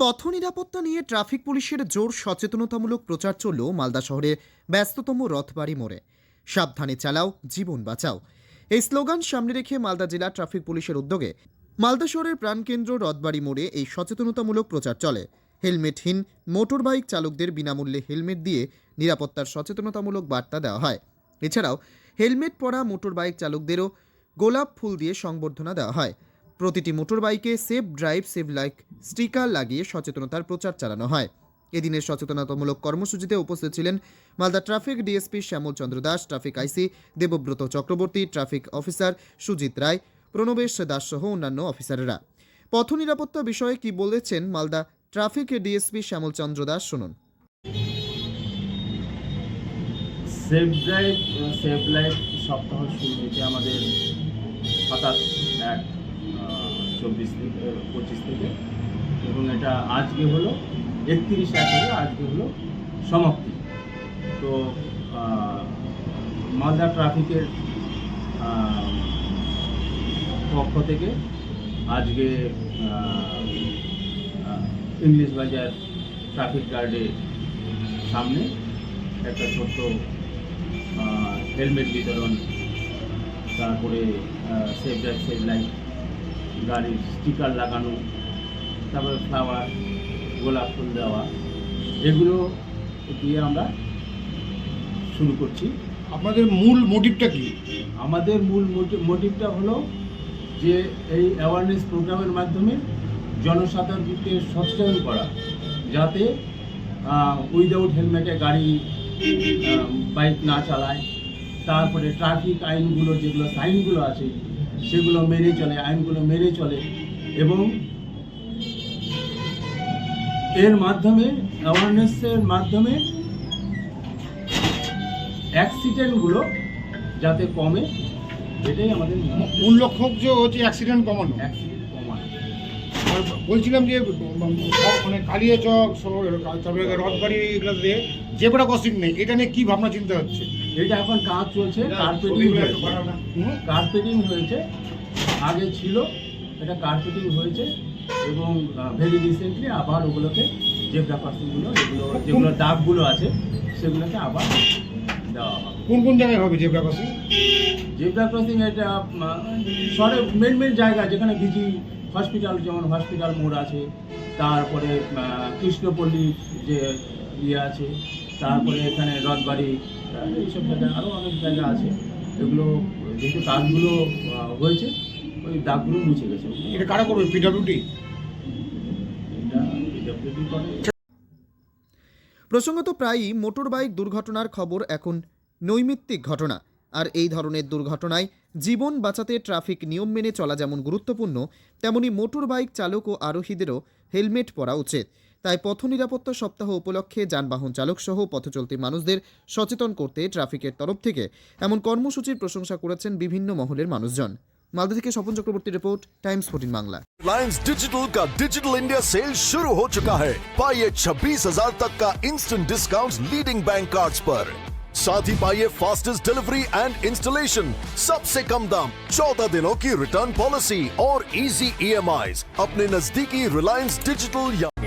পথ নিরাপত্তা নিয়ে ট্রাফিক পুলিশের জোর সচেতনতামূলক প্রচার চলল মালদা শহরের ব্যস্ততম রথবাড়ি মোড়ে। সাবধানে চালাও, জীবন বাঁচাও। এই স্লোগান সামনে রেখে মালদা জেলা ট্রাফিক পুলিশের উদ্যোগে মালদা শহরের প্রাণকেন্দ্র রথবাড়ি মোড়ে এই সচেতনতামূলক প্রচার চলে। হেলমেটহীন মোটর বাইক চালকদের বিনামূল্যে হেলমেট দিয়ে নিরাপত্তার সচেতনতামূলক বার্তা দেওয়া হয়। এছাড়াও হেলমেট পরা মোটর বাইক চালকদেরও গোলাপ ফুল দিয়ে সংবর্ধনা দেওয়া হয়। প্রতিটি মোটর বাইকে safe drive, save life sticker লাগিয়ে সচেতনতার প্রচার চালানো হয়। এদিনের সচেতনতামূলক কর্মসূচিতে উপস্থিত ছিলেন Malda traffic DSP Shyamal Chandra Das, traffic IC Debabrata Chakraborty, traffic officer Sujit Roy, Pranabesh Das সহ অন্যান্য অফিসাররা। পথ নিরাপত্তা বিষয়ে কি বলেছেন মালদা ট্রাফিক ডিএসপি শ্যামল চন্দ্র দাস শুনুন। সেফ ড্রাইভ সেফ লাইফ সপ্তাহ শুরু হয়েছে আমাদের সাতাশ এক চব্বিশ থেকে পঁচিশ থেকে। এবং এটা আজকে হলো, একত্রিশ এক আজকে হলো সমাপ্তি। তো মালদা ট্রাফিকের পক্ষ থেকে আজকে ইংলিশ বাজার ট্রাফিক গার্ডের সামনে একটা ছোট্ট হেলমেট বিতরণ, তারপরে সেফ ড্রাইভ সেভ লাইফ গাড়ির স্টিকার লাগানো তারপরে ফ্লাওয়ার গোলাপ ফুল দেওয়া এগুলো দিয়ে আমরা শুরু করছি। আপনাদের মূল মোটিভটা কি? আমাদের মূল মোটিভটা হলো যে এই অ্যাওয়ারনেস প্রোগ্রামের মাধ্যমে জনসাধারণকে সচেতন করা যাতে উইদাউট হেলমেটে গাড়ি বাইক না চালায়। তারপরে ট্রাফিক আইনগুলো যেগুলো সাইনগুলো আছে সেগুলো মেনে চলে আইনগুলো মেনে চলে এবং এর মাধ্যমে অ্যাওয়ারনেসের মাধ্যমে অ্যাক্সিডেন্টগুলো যাতে কমে এটাই আমাদের মূল লক্ষ্য যে হচ্ছে অ্যাক্সিডেন্ট কমানো। অ্যাক্সিডেন্ট কমানো। বলছিলাম যে মানে কালিয়া চক তারপরে রথবাড়ি এগুলোতে জেবরা ক্রসিং নেই এটা নিয়ে কি ভাবনা চিন্তা হচ্ছে? এটা এখন কাজ চলছে কার্পেটিং হয়েছে। কার্পেটিং হয়েছে। আগে ছিল এটা কার্পেটিং হয়েছে এবং ভেরি রিসেন্টলি আবার ওগুলোকে জেব্রা ক্রসিংগুলো যেগুলো যেগুলো দাগগুলো আছে সেগুলোকে আবার দেওয়া হবে। কোন কোন জায়গায় হবে জেবরা ক্রসিং জেব্রা ক্রসিং এটা আহ, শহরে মেন মেন জায়গা যেখানে বিজি হসপিটাল যেমন হসপিটাল মোড় আছে তারপরে কৃষ্ণপল্লী যে ইয়ে আছে তারপরে এখানে রথবাড়ি এইসব জায়গায় আরও অনেক জায়গা আছে। এগুলো যেহেতু কাজগুলো হয়েছে ওই দাগগুলো মুছে গেছে। এটা কারা করবে? পিডব্লিউডি এটা PWD করে। প্রসঙ্গত প্রায়ই মোটর বাইক দুর্ঘটনার খবর এখন নৈমিত্তিক ঘটনা। আর এই ধরনের দুর্ঘটনায় জীবন বাঁচাতে ট্রাফিক নিয়ম মেনে চলা যেমন গুরুত্বপূর্ণ তেমনি মোটর বাইক চালক ও আরোহীদেরও হেলমেট পরা উচিত। তাই পথ নিরাপত্তা সপ্তাহ উপলক্ষে যানবাহন চালক সহ পথচলতি মানুষদের সচেতন করতে ট্রাফিকের তরফ থেকে এমন কর্মসূচির প্রশংসা করেছেন বিভিন্ন মহলের মানুষজন মালদা থেকে Swapan Chakraborty report Times fourteen Bangla Reliance digital का डिजिटल इंडिया सेल शुरू हो चुका है पाइए छब्बीस हजार तक का instant discount leading bank cards पर साथ ही पाइए फास्टेस्ट डिलीवरी एंड इंस्टॉलेशन सबसे कम दाम चौदह दिनों की रिटर्न पॉलिसी और इजी ईएमआई अपने नजदीकी रिलायंस डिजिटल या